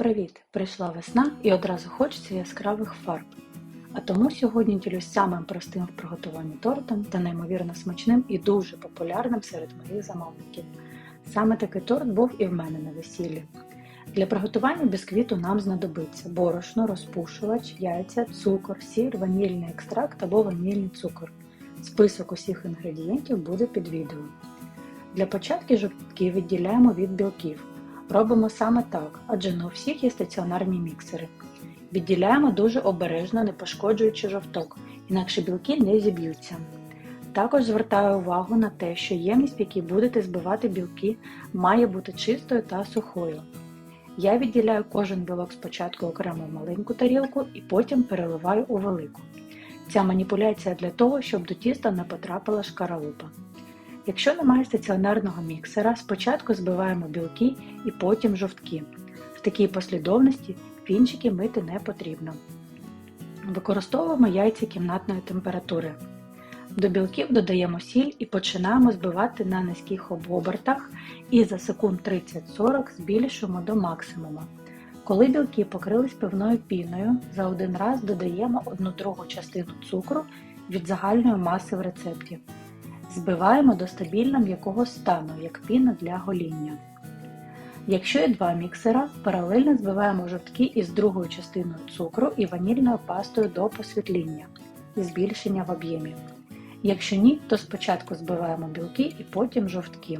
Привіт! Прийшла весна і одразу хочеться яскравих фарб. А тому сьогодні ділюсь самим простим в приготуванні тортом та неймовірно смачним і дуже популярним серед моїх замовників. Саме такий торт був і в мене на весіллі. Для приготування бісквіту нам знадобиться борошно, розпушувач, яйця, цукор, сіль, ванільний екстракт або ванільний цукор. Список усіх інгредієнтів буде під відео. Для початку жовтки відділяємо від білків. Робимо саме так, адже не у всіх є стаціонарні міксери. Відділяємо дуже обережно, не пошкоджуючи жовток, інакше білки не зіб'ються. Також звертаю увагу на те, що ємність, в якій будете збивати білки, має бути чистою та сухою. Я відділяю кожен білок спочатку окремо в маленьку тарілку і потім переливаю у велику. Ця маніпуляція для того, щоб до тіста не потрапила шкаралупа. Якщо немає стаціонарного міксера, спочатку збиваємо білки і потім жовтки. В такій послідовності вінчики мити не потрібно. Використовуємо яйця кімнатної температури. До білків додаємо сіль і починаємо збивати на низьких обертах і за секунд 30-40 збільшуємо до максимуму. Коли білки покрились пивною піною, за один раз додаємо 1 другу частину цукру від загальної маси в рецепті. Збиваємо до стабільно м'якого стану, як піна для гоління. Якщо є два міксера, паралельно збиваємо жовтки із другою частиною цукру і ванільною пастою до посвітління і збільшення в об'ємі. Якщо ні, то спочатку збиваємо білки і потім жовтки.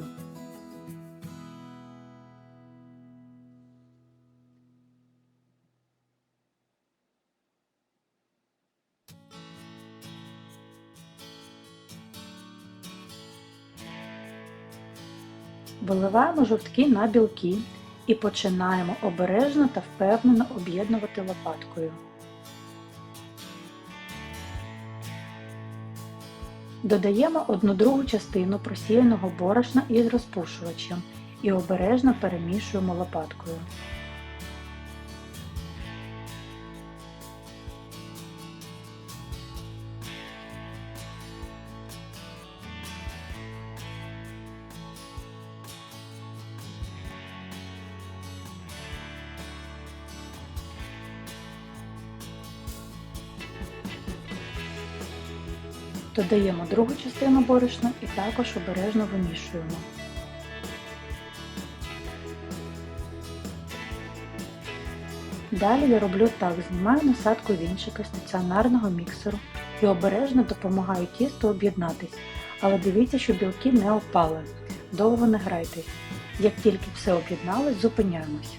Виливаємо жовтки на білки і починаємо обережно та впевнено об'єднувати лопаткою. Додаємо одну другу частину просіяного борошна із розпушувачем і обережно перемішуємо лопаткою. Додаємо другу частину борошна і також обережно вимішуємо. Далі я роблю так, знімаю насадку вінчика стаціонарного міксеру і обережно допомагаю тісту об'єднатись, але дивіться, щоб білки не опали. Довго не грайтесь. Як тільки все об'єдналось, зупиняємось.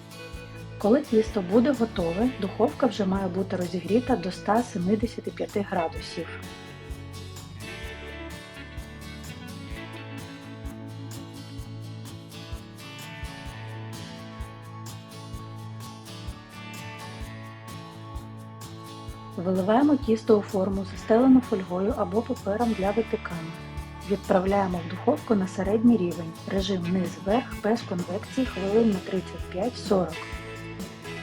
Коли тісто буде готове, духовка вже має бути розігріта до 175 градусів. Виливаємо тісто у форму, застелену фольгою або папером для випікання. Відправляємо в духовку на середній рівень, режим низ-верх без конвекції хвилин на 35-40.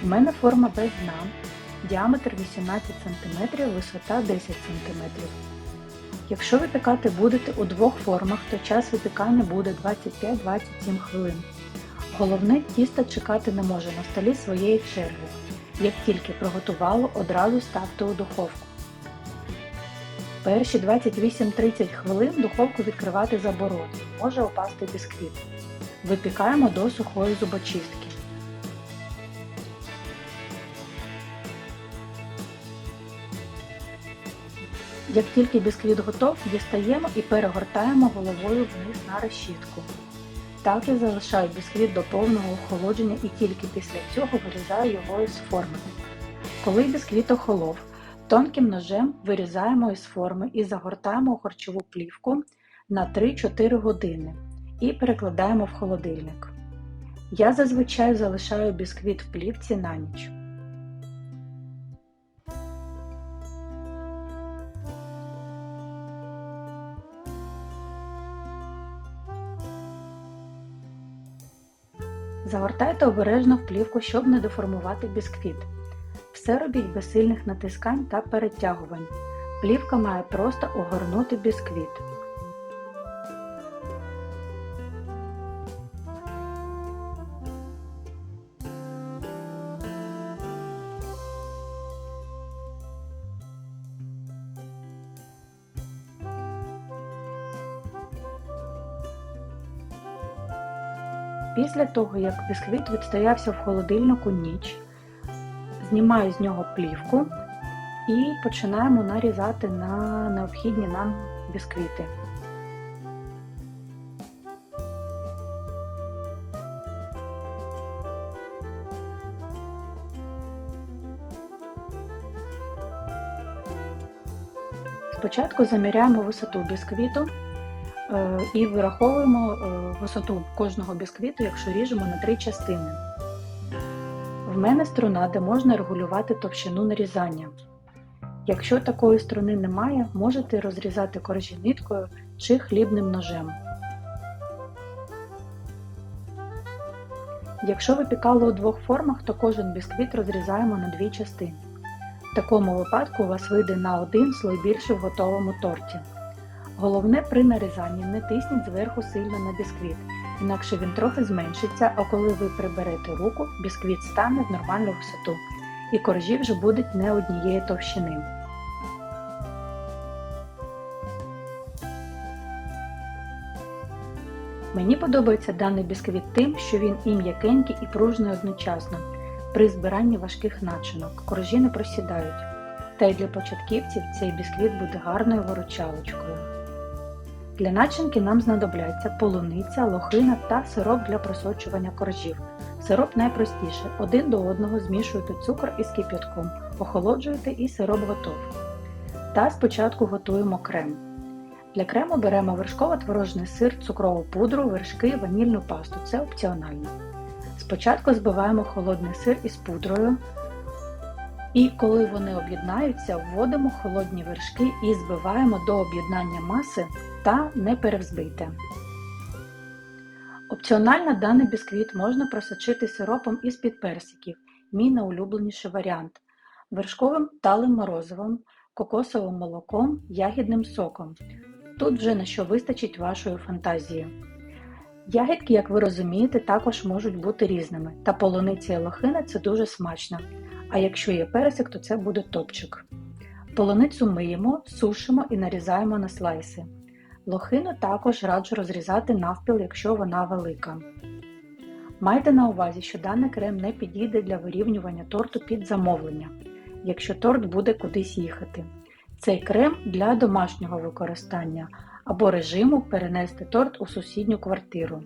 У мене форма без дна, діаметр 18 см, висота 10 см. Якщо випікати будете у двох формах, то час випікання буде 25-27 хвилин. Головне, тісто чекати не може на столі своєї черги. Як тільки приготувало, одразу ставте у духовку. Перші 28-30 хвилин духовку відкривати заборонено, може опасти бісквіт. Випікаємо до сухої зубочистки. Як тільки бісквіт готов, дістаємо і перегортаємо головою вниз на решітку. Так я залишаю бісквіт до повного охолодження і тільки після цього вирізаю його із форми. Коли бісквіт охолов, тонким ножем вирізаємо із форми і загортаємо у харчову плівку на 3-4 години і перекладаємо в холодильник. Я зазвичай залишаю бісквіт в плівці на ніч. Загортайте обережно в плівку, щоб не деформувати бісквіт. Все робіть без сильних натискань та перетягувань. Плівка має просто огорнути бісквіт. Після того, як бісквіт відстоявся в холодильнику ніч, знімаю з нього плівку і починаємо нарізати на необхідні нам бісквіти. Спочатку заміряємо висоту бісквіту і вираховуємо е, висоту кожного бісквіту, якщо ріжемо на три частини. В мене струна, де можна регулювати товщину нарізання. Якщо такої струни немає, можете розрізати коржі ниткою чи хлібним ножем. Якщо випікали у двох формах, то кожен бісквіт розрізаємо на дві частини. В такому випадку у вас вийде на один слой більше в готовому торті. Головне при нарізанні не тисніть зверху сильно на бісквіт, інакше він трохи зменшиться, а коли ви приберете руку, бісквіт стане в нормальну висоту і коржі вже будуть не однієї товщини. Мені подобається даний бісквіт тим, що він і м'якенький, і пружний одночасно. При збиранні важких начинок коржі не просідають. Та й для початківців цей бісквіт буде гарною виручалочкою. Для начинки нам знадобляться полуниця, лохина та сироп для просочування коржів. Сироп найпростіше. Один до одного змішуєте цукор із кип'ятком, охолоджуєте і сироп готов. Та спочатку готуємо крем. Для крему беремо вершково-творожний сир, цукрову пудру, вершки, ванільну пасту. Це опціонально. Спочатку збиваємо холодний сир із пудрою. І коли вони об'єднаються, вводимо холодні вершки і збиваємо до об'єднання маси та не перевзбийте. Опціонально даний бісквіт можна просочити сиропом із-під персиків, мій найулюбленіший варіант, вершковим талим морозивом, кокосовим молоком, ягідним соком. Тут вже на що вистачить вашої фантазії. Ягідки, як ви розумієте, також можуть бути різними, та полуниця і лохина це дуже смачно. А якщо є персик, то це буде топчик. Полуницю миємо, сушимо і нарізаємо на слайси. Лохину також раджу розрізати навпіл, якщо вона велика. Майте на увазі, що даний крем не підійде для вирівнювання торту під замовлення, якщо торт буде кудись їхати. Цей крем для домашнього використання або режиму перенести торт у сусідню квартиру.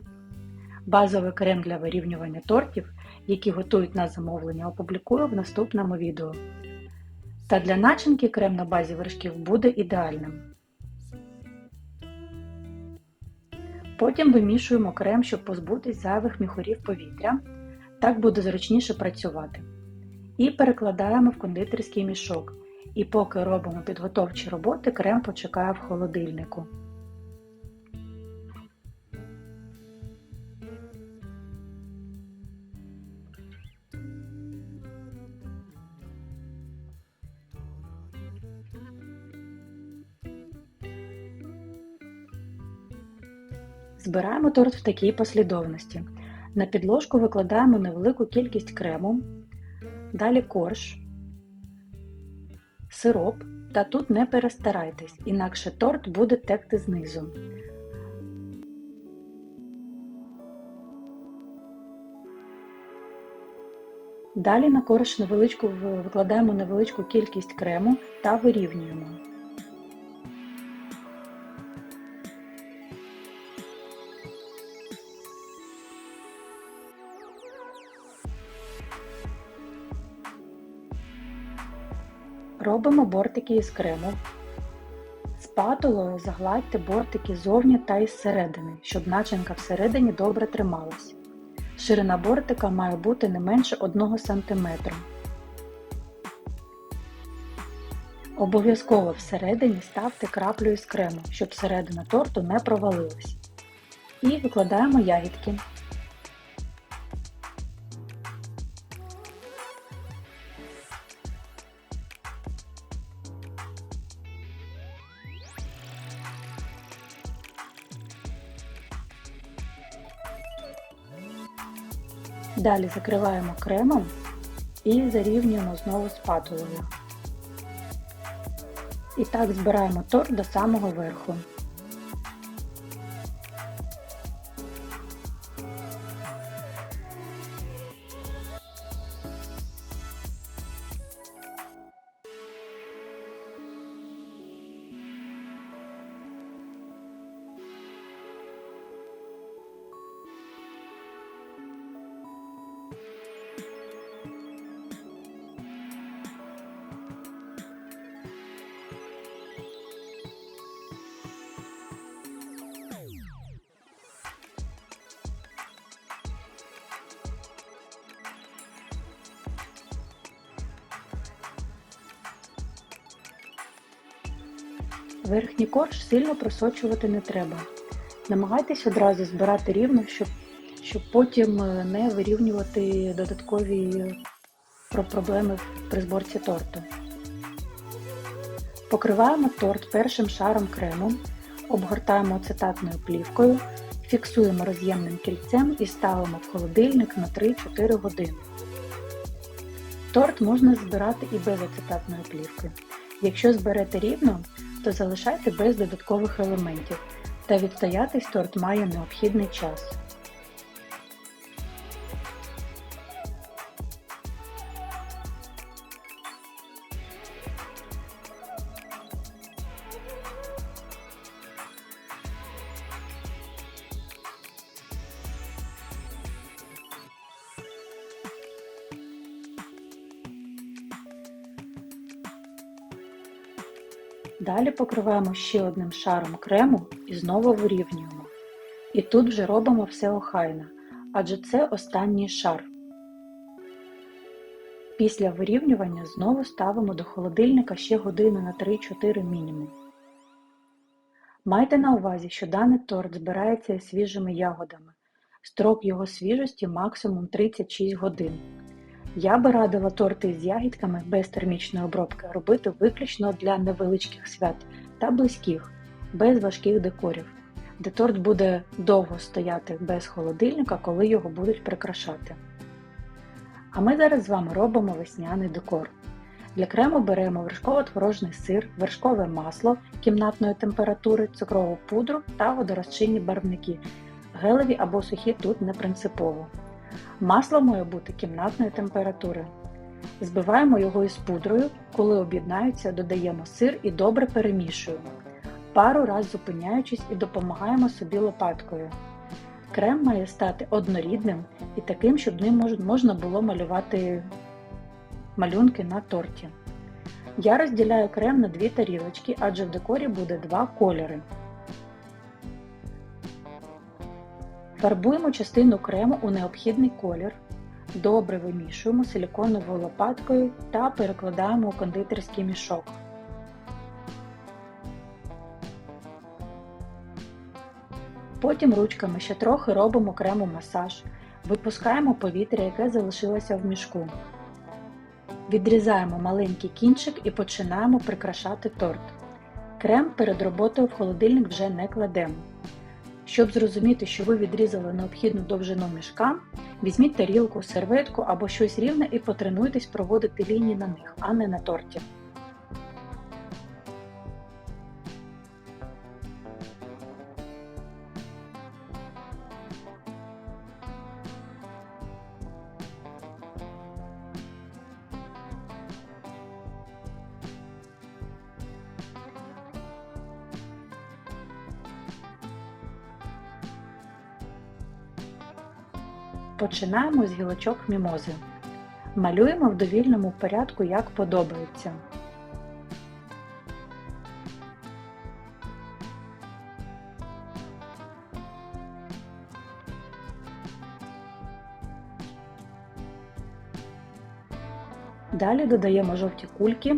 Базовий крем для вирівнювання тортів, які готують на замовлення, опублікую в наступному відео. Та для начинки крем на базі вершків буде ідеальним. Потім вимішуємо крем, щоб позбутись зайвих міхурів повітря. Так буде зручніше працювати. І перекладаємо в кондитерський мішок. І поки робимо підготовчі роботи, крем почекає в холодильнику. Збираємо торт в такій послідовності. На підложку викладаємо невелику кількість крему, далі корж, сироп, та тут не перестарайтесь, інакше торт буде текти знизу. Далі на корж невеличку викладаємо невеличку кількість крему та вирівнюємо. Робимо бортики із крему. Спатулою загладьте бортики зовні та із середини, щоб начинка всередині добре трималась. Ширина бортика має бути не менше 1 см. Обов'язково всередині ставте краплю із крему, щоб середина торту не провалилась. І викладаємо ягідки. Далі закриваємо кремом і зарівнюємо знову спатулою. І так збираємо торт до самого верху. Верхній корж сильно просочувати не треба. Намагайтесь одразу збирати рівно, щоб, щоб потім е, не вирівнювати додаткові проблеми при зборці торту. Покриваємо торт першим шаром крему, обгортаємо ацетатною плівкою, фіксуємо роз'ємним кільцем і ставимо в холодильник на 3-4 години. Торт можна збирати і без ацетатної плівки. Якщо зберете рівно, то залишайте без додаткових елементів, та відстоятись торт має необхідний час. Далі покриваємо ще одним шаром крему і знову вирівнюємо. І тут вже робимо все охайно, адже це останній шар. Після вирівнювання знову ставимо до холодильника ще години на 3-4 мінімум. Майте на увазі, що даний торт збирається свіжими ягодами. Строк його свіжості максимум 36 годин. Я би радила торти з ягідками без термічної обробки робити виключно для невеличких свят та близьких, без важких декорів, де торт буде довго стояти без холодильника, коли його будуть прикрашати. А ми зараз з вами робимо весняний декор. Для крему беремо вершково-творожний сир, вершкове масло кімнатної температури, цукрову пудру та водорозчинні барвники. Гелеві або сухі тут не принципово. Масло має бути кімнатної температури. Збиваємо його із пудрою, коли об'єднаються, додаємо сир і добре перемішуємо. Пару раз зупиняючись і допомагаємо собі лопаткою. Крем має стати однорідним і таким, щоб ним можна було малювати малюнки на торті. Я розділяю крем на дві тарілочки, адже в декорі буде два кольори. Фарбуємо частину крему у необхідний колір, добре вимішуємо силіконовою лопаткою та перекладаємо у кондитерський мішок. Потім ручками ще трохи робимо крему масаж, випускаємо повітря, яке залишилося в мішку. Відрізаємо маленький кінчик і починаємо прикрашати торт. Крем перед роботою в холодильник вже не кладемо. Щоб зрозуміти, що ви відрізали необхідну довжину мішка, візьміть тарілку, серветку або щось рівне і потренуйтесь проводити лінії на них, а не на торті. Починаємо з гілочок мімози. Малюємо в довільному порядку, як подобається. Далі додаємо жовті кульки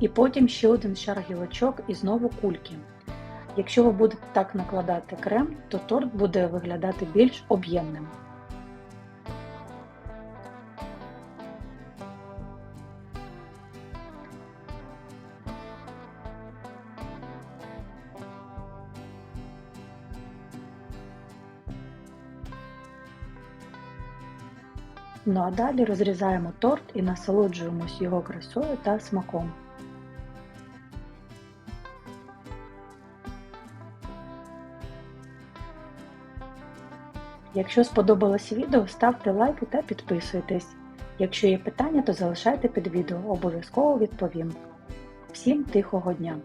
і потім ще один шар гілочок і знову кульки. Якщо ви будете так накладати крем, то торт буде виглядати більш об'ємним. Ну а далі розрізаємо торт і насолоджуємось його красою та смаком. Якщо сподобалось відео, ставте лайки та підписуйтесь. Якщо є питання, то залишайте під відео, обов'язково відповім. Всім тихого дня!